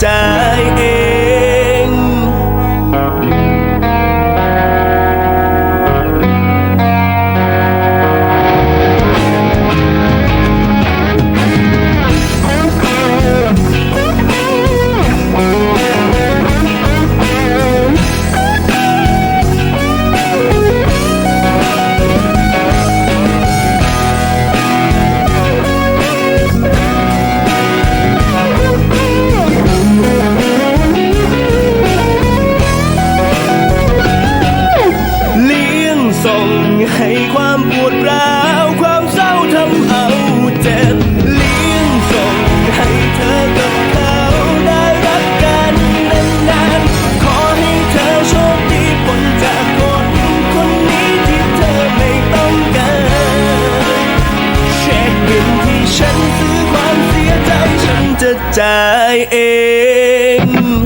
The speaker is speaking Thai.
time. ให้ความปวดร้าวความเศร้าทำเอาเจ็บเลี้ยงส่งให้เธอกับเขาได้รักกันนานๆ ขอให้เธอโชคดีพ้นจากคนคนนี้ที่เธอไม่ต้องการเช็คบินที่ฉันซื้อความเสียใจฉันจะจ่ายเอง